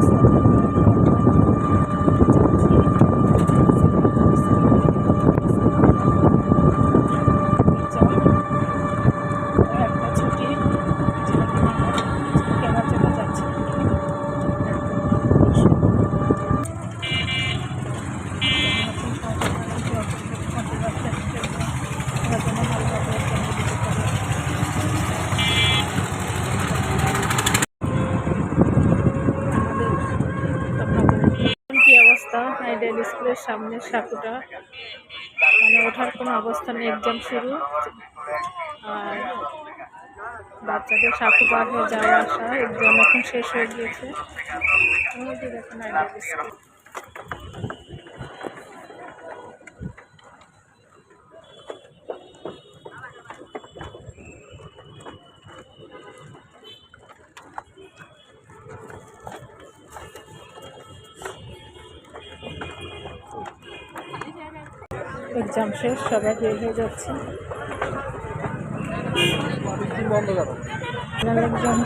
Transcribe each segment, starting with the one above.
すいません。আইডিয়াল স্কুলের সামনে সাঁকুটা। মানে ওঠার কোনো অবস্থা নেই এক্সাম শুরু। আর বাচ্চাদের সাঁকু পার হয়ে যাওয়া আসা এক্সাম এখন শেষ হয়ে গিয়েছে। দেখুন এক্সাম শেষ সবাই বের হয়ে যাচ্ছে। এক্সাম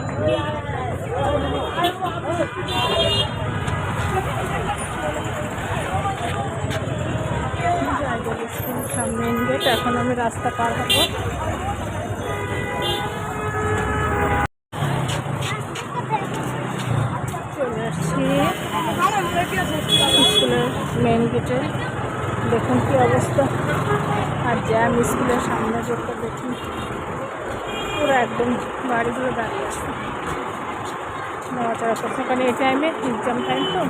সামনে মেন গেট এখন আমি রাস্তা পার হব চলে আসছি স্কুলের মেন গেটে দেখুন কি অবস্থা। আর জ্যাম স্কুলের সামনে যেটা দেখুন। পুরো একদম বাড়িগুলো দাঁড়িয়ে আছে। নড়াচড়া করছে কারণ এই টাইমে এক্সাম টাইম তো?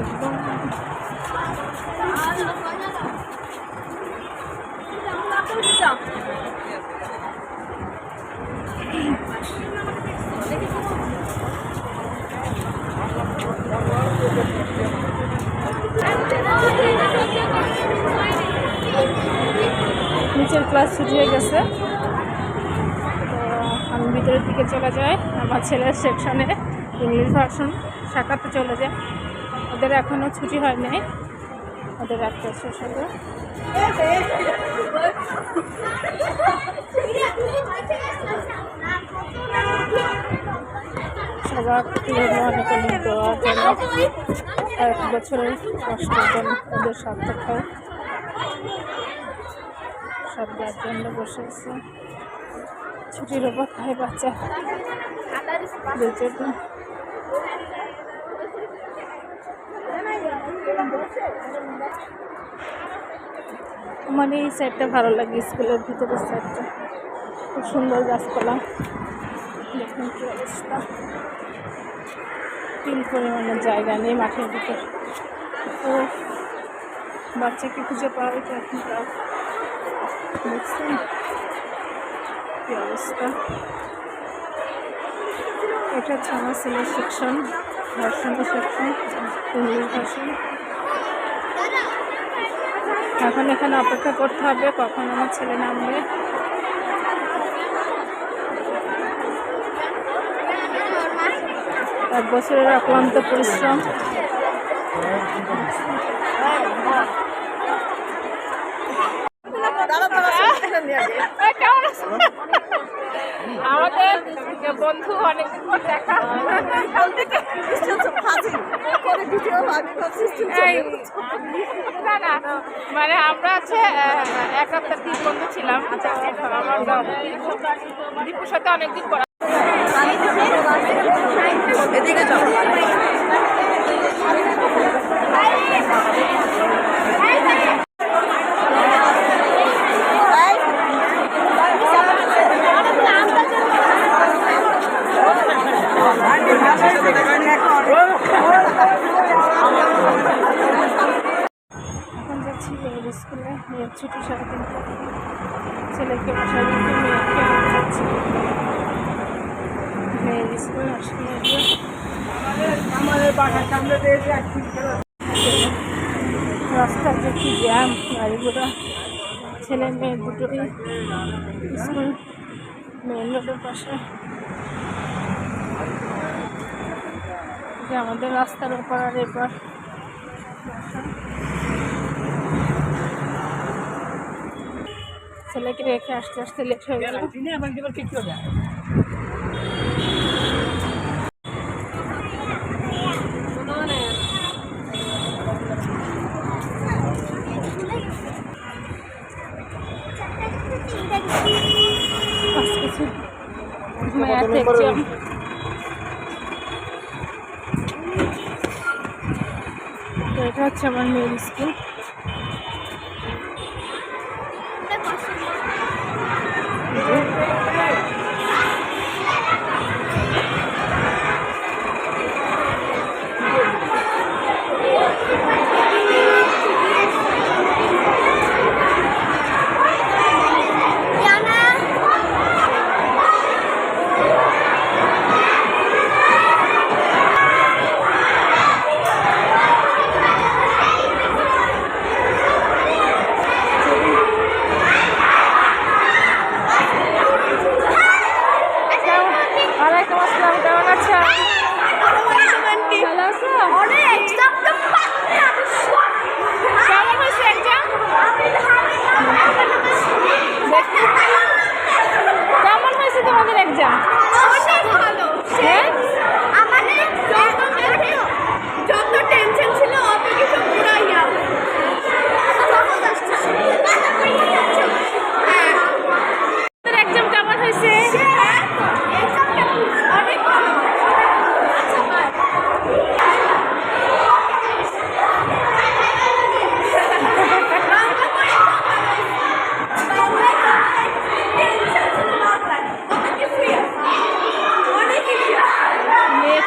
একদম। Thank ক্লাস ছুটি হয়ে গেছে। তো আমি ভিতরের দিকে চলে যাই, আমার ছেলের সেকশনে ইংলিশ ভার্সন শাখাতে চলে যায়। ওদের এখনও ছুটি হয় নাই ওদের একটা শেষ হবে। এক বছরের কষ্ট ওদের সার্থক হয়। সব গার্জেনরা বসে আছে। ছুটির ওপর খায় বাচ্চা বেচে আমার এই সাইডটা ভালো লাগে, স্কুলের ভিতরের সাইডটা খুব সুন্দর গাছপালা। দেখুন কি অবস্থা। তিন পরিমাণের জায়গা নেই মাঠের ভিতর। ও, বাচ্চাকে খুঁজে পাওয়া তো এখন দেখছেন এটা হচ্ছে আমার ছেলের সেকশন সেকশন এখন এখানে অপেক্ষা করতে হবে কখন আমার ছেলে নামবে। এক বছরের অক্লান্ত পরিশ্রম। আমাদের বন্ধু না না মানে আমরা আছে এক সপ্তাহ তিন বন্ধু ছিলাম। আমার দীপুর সাথে অনেকদিন পর এদিকে এখন যাচ্ছি মেয়ের স্কুলে মেয়ের ছুটি সাড়ে তিনটা ছেলেকে বাসায় রেখে মেয়েকে যাচ্ছি। মেয়ের স্কুল আসলে আমাদের বাসার সামনে রাস্তার যে কি জ্যাম গাড়িগুলো ছেলে মেয়ে দুটোই স্কুল মেন রোডের পাশে। যে আমাদের রাস্তার ওপর আর এরপর ছেলেকে রেখে আসতে আসতে লেট হয়ে গেল। Thank you. হচ্ছে আমার মেয়ের স্কুল। ওয়ালাইকুম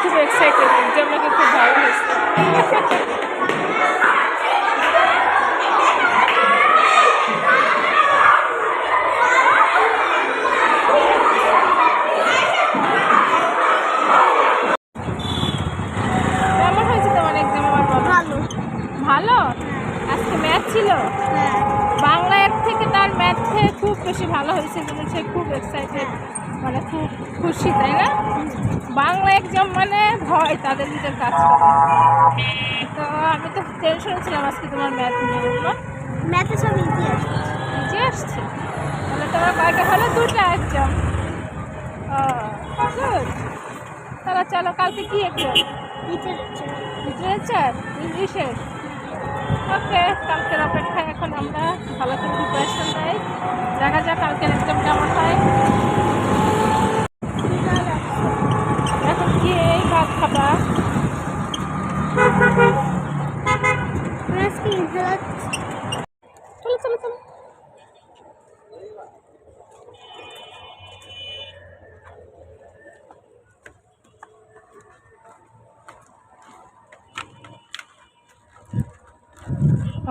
খুব এক্সাইটেড এক্সাম নাকি খুব ভালো আমার ভালো। আজকে ম্যাথ ছিল? হ্যাঁ। বাংলা থেকে তার ম্যাথে খুব বেশি ভালো হয়েছে সে খুব এক্সাইটেড মানে খুব খুশি তাই না? বাংলা এক্সাম মানে ভয় তাদের ভিতর কাজ করে। তো আমি তো টেনশন ছিলাম আজকে তোমার ম্যাথ নিয়ে ম্যাথে সব নিজে আসছে? তাহলে তোমার কয়টা হলো দুটা এক্সাম তাহলে চলো কালকে কি এক্সাম লিটারেচার লিটারেচার ইংলিশের ওকে কালকের অপেক্ষায় এখন আমরা ভালো করে প্রিপারেশন নেই। দেখা যাক কালকের এক্সাম কেমন হয় এখন কি এই ভাত খাবা আজকে ইনহেলার চলো চলো চলো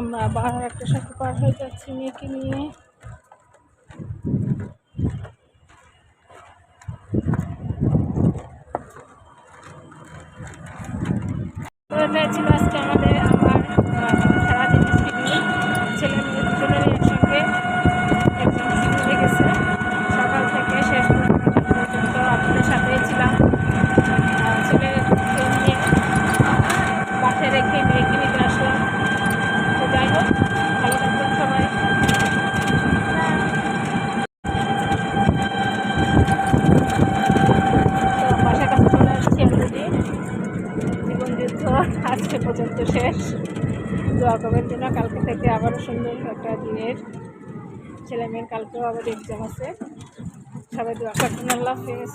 আমরা আবার একটা সাথে পার হয়ে যাচ্ছি মেয়েকে নিয়ে। ছিল আজকে আমাদের আমার আহ, সারাদিন শিডিউল ছেলে মেয়ে দুজনেরই একসঙ্গে একদম হয়ে গেছে সকাল থেকে শেষ পর্যন্ত আপনাদের সাথেই ছিলাম আহ, ছেলেকে নিয়ে পাশে রেখে মেয়েকে নিতে আসলাম তো যাই হোক ভালো থাকবেন সবাই তো বাসার কাছে চলে আসছি অলরেডি জীবন যুদ্ধ আজকে পর্যন্ত শেষ দোয়া করবেন জন্য কালকে থেকে আবারও সুন্দর একটা দিনের ছেলে মেয়ের কালকেও আবার এক্সাম আছে। সবাই দোয়া করবেন, আল্লাহ হাফেজ।